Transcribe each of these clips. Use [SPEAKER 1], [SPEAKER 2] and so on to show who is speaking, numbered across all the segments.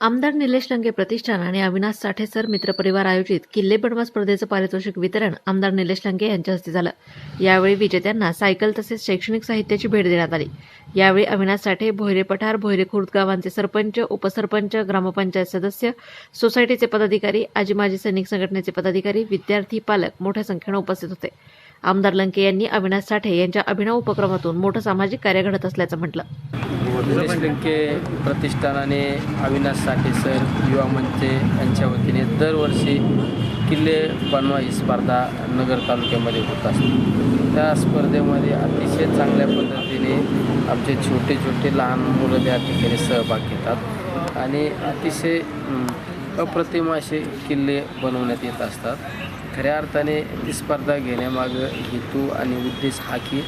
[SPEAKER 1] आमदार निलेश लंगे प्रतिष्ठान आणि अविनाश साठे सर मित्रपरिवार आयोजित किल्ले बनवा स्पर्धेचं पारितोषिक वितरण आमदार निलेश लंगे यांच्या हस्ते झालं. यावेळी विजेत्यांना सायकल तसेच शैक्षणिक साहित्याची भेट देण्यात आली. यावेळी अविनाश साठे भोयरे पठार भोयरे खुर्द गावांचे सरपंच उपसरपंच ग्रामपंचायत सदस्य सोसायटीचे पदाधिकारी आजी माजी सैनिक संघटनेचे पदाधिकारी विद्यार्थी पालक मोठ्या संख्येनं उपस्थित होते. आमदार लंके यांनी अविनाश साठे यांच्या अभिनव उपक्रमातून मोठं सामाजिक कार्य घडत असल्याचं म्हटलं.
[SPEAKER 2] लंके प्रतिष्ठानाने अविनाश साठे सर युवा मंच यांच्या वतीने दरवर्षी किल्ले बनवा ही स्पर्धा नगर तालुक्यामध्ये होत असते. त्या स्पर्धेमध्ये अतिशय चांगल्या पद्धतीने आमचे छोटे छोटे लहान मुलं त्या ठिकाणी सहभाग घेतात आणि अतिशय अप्रतिम असे किल्ले बनवण्यात येत असतात. खऱ्या अर्थाने ती स्पर्धा घेण्यामागं हेतू आणि उद्देश हा की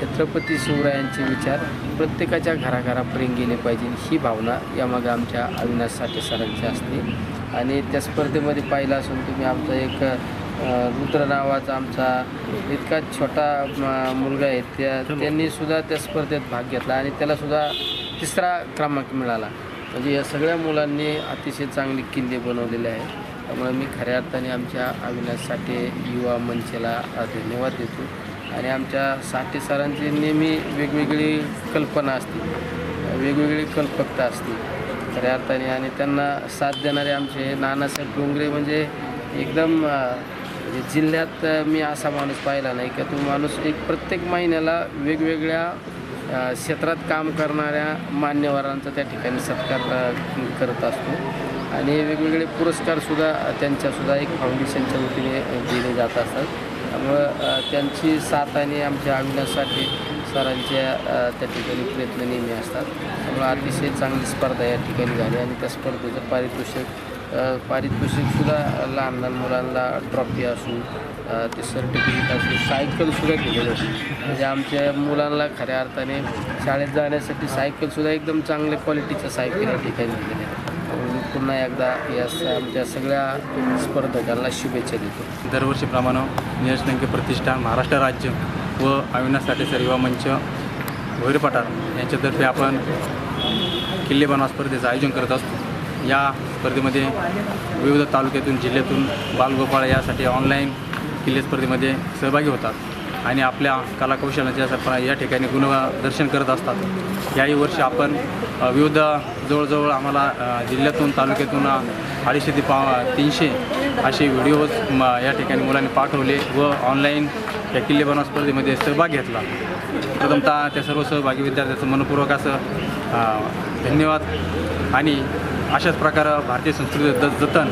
[SPEAKER 2] छत्रपती शिवरायांचे विचार प्रत्येकाच्या घराघरापर्यंत गेले पाहिजे. ही भावना यामागे आमच्या अविनाश साठे सरांची असते. आणि त्या स्पर्धेमध्ये पाहिलं असून तुम्ही आमचा एक रुद्र नावाचा आमचा इतका छोटा मुलगा आहे. त्या त्यांनी सुद्धा त्या स्पर्धेत भाग घेतला आणि त्यालासुद्धा तिसरा क्रमांक मिळाला. म्हणजे या सगळ्या मुलांनी अतिशय चांगले किल्ले बनवलेले आहेत. त्यामुळे मी खऱ्या अर्थाने आमच्या अविनाश साठे युवा मंचला धन्यवाद देतो. आणि आमच्या साठे सरांची नेहमी वेगवेगळी कल्पना असते. वेगवेगळी कल्पकता असते. खऱ्या अर्थाने आणि त्यांना साथ देणारे आमचे नानासाहेब डोंगरे म्हणजे एकदम म्हणजे जिल्ह्यात मी असा माणूस पाहिला नाही का तो माणूस एक प्रत्येक महिन्याला वेगवेगळ्या क्षेत्रात काम करणाऱ्या मान्यवरांचा त्या ठिकाणी सत्कार करत असतो. आणि वेगवेगळे पुरस्कारसुद्धा त्यांच्यासुद्धा एक फाउंडेशनच्या वतीने दिले जात असतात. त्यामुळं त्यांची साथ आणि आमच्या अविनाशसाठी सरांच्या त्या ठिकाणी प्रयत्न नेहमी असतात. त्यामुळं अतिशय चांगली स्पर्धा या ठिकाणी झाली आणि त्या स्पर्धेचं पारितोषिक पारितोषिकसुद्धा लहान लहान मुलांना ट्रॉफी असू ते सर्टिफिकेट असू सायकलसुद्धा दिलेलं होतं. म्हणजे आमच्या मुलांना खऱ्या अर्थाने शाळेत जाण्यासाठी सायकलसुद्धा एकदम चांगल्या क्वालिटीच्या सायकल या ठिकाणी दिलेल्या आहेत पुन्हा एकदा या स- आमच्या सगळ्या स्पर्धकांना शुभेच्छा देतो.
[SPEAKER 3] दरवर्षीप्रमाणे निलेश लंके प्रतिष्ठान महाराष्ट्र राज्य व अविनाशसाठी सरिवा मंच भैर पठार यांच्यातर्फे आपण किल्ले बनवा स्पर्धेचं आयोजन करत असतो. या स्पर्धेमध्ये विविध तालुक्यातून जिल्ह्यातून बालगोपाळ यासाठी ऑनलाईन किल्ले स्पर्धेमध्ये सहभागी होतात आणि आपल्या कलाकौशल्याच्या या ठिकाणी गुणदर्शन करत असतात. याही वर्षी आपण विविध जवळजवळ आम्हाला जिल्ह्यातून तालुक्यातून अडीचशे ते पा तीनशे असे व्हिडिओज म या ठिकाणी मुलांनी पाठवले व ऑनलाईन या किल्ले बनवा स्पर्धेमध्ये सहभाग घेतला. प्रथमतः त्या सर्व सहभागी विद्यार्थ्यांचं मनपूर्वक असं धन्यवाद. आणि अशाच प्रकारे भारतीय संस्कृती जतन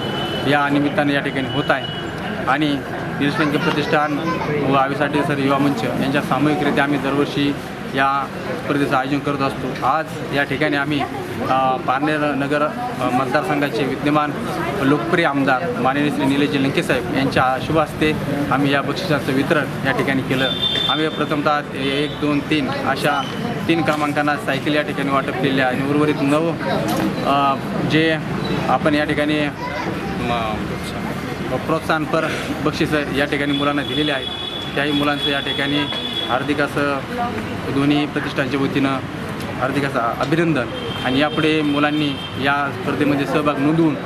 [SPEAKER 3] या निमित्ताने या ठिकाणी होत आहे. आणि निरशंक प्रतिष्ठान व आविसाठी सर युवा मंच यांच्या सामूहिकरित्या आम्ही दरवर्षी या स्पर्धेचं आयोजन करत असतो. आज या ठिकाणी आम्ही पारनेर नगर मतदारसंघाचे विद्यमान लोकप्रिय आमदार माननीय श्री निलेश लंकेसाहेब यांच्या शुभ हस्ते आम्ही या बक्षिसाचं वितरण या ठिकाणी केलं. आम्ही प्रथमतः एक दोन तीन अशा तीन क्रमांकांना सायकल या ठिकाणी वाटप केले आणि उर्वरित नऊ जे आपण या ठिकाणी प्रोत्साहनपर बक्षिसं या ठिकाणी मुलांना दिलेले आहेत. त्याही मुलांचं या ठिकाणी हार्दिक असं दोन्ही प्रतिष्ठानच्या वतीनं हार्दिक असं अभिनंदन. आणि यापुढे मुलांनी या स्पर्धेमध्ये सहभाग नोंदवून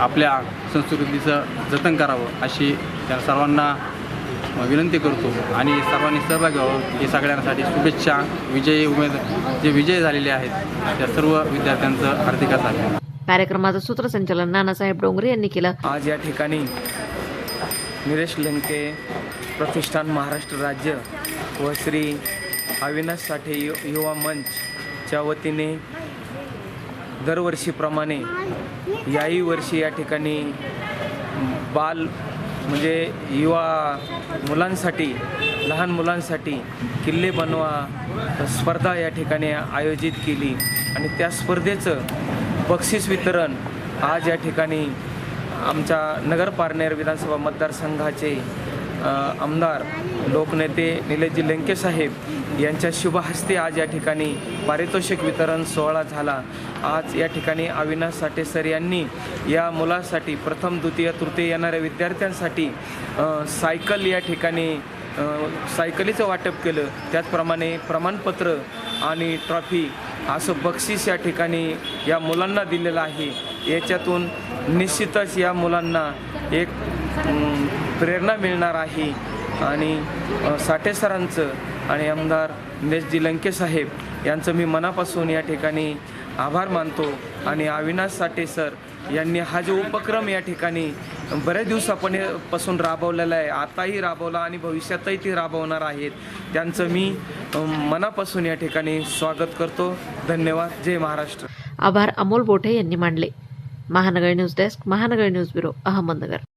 [SPEAKER 3] आपल्या संस्कृतीचं जतन करावं अशी त्या सर्वांना विनंती करतो आणि सर्वांनी सहभागी व्हावं. ही सगळ्यांसाठी शुभेच्छा. विजयी उमेद जे विजय झालेले आहेत त्या सर्व विद्यार्थ्यांचं हार्दिक असं अभिनंदन.
[SPEAKER 1] कार्यक्रमाचं सूत्रसंचालन नानासाहेब डोंगरे यांनी केलं.
[SPEAKER 4] आज या ठिकाणी निलेश लंके प्रतिष्ठान महाराष्ट्र राज्य व श्री अविनाश साठे यु युवा मंचच्या वतीने दरवर्षीप्रमाणे याही वर्षी या ठिकाणी बाल म्हणजे युवा मुलांसाठी लहान मुलांसाठी किल्ले बनवा स्पर्धा या ठिकाणी आयोजित केली. आणि त्या स्पर्धेचं बक्षीस वितरण आज या ठिकाणी आमच्या नगर पारनेर विधानसभा मतदारसंघाचे आमदार लोकनेते निलेशजी लंके साहेब यांच्या शुभहस्ते आज या ठिकाणी पारितोषिक वितरण सोहळा झाला. आज या ठिकाणी अविनाश साठे सर यांनी या मुलासाठी प्रथम द्वितीय तृतीय येणाऱ्या विद्यार्थ्यांसाठी सायकल या ठिकाणी सायकलीचं वाटप केलं. त्याचप्रमाणे प्रमाणपत्र आणि ट्रॉफी असं बक्षीस या ठिकाणी या मुलांना दिलेलं आहे. याच्यातून निश्चितच या मुलांना एक प्रेरणा मिळणार आहे. आणि साठे सरांचं आणि आमदार निलेशजी लंके साहेब यांचं मी मनापासून या ठिकाणी आभार मानतो. आणि अविनाश साठे सर यांनी हा जो उपक्रम या ठिकाणी बऱ्याच दिवसापणे पासून राबवलेला आहे आताही राबवला आणि भविष्यातही ते राबवणार आहेत. त्यांचं मी मनापासून या ठिकाणी स्वागत करतो. धन्यवाद. जय महाराष्ट्र.
[SPEAKER 1] आभार. अमोल बोठे यांनी मांडले. Mahanagar news desk Mahanagar news bureau Ahmednagar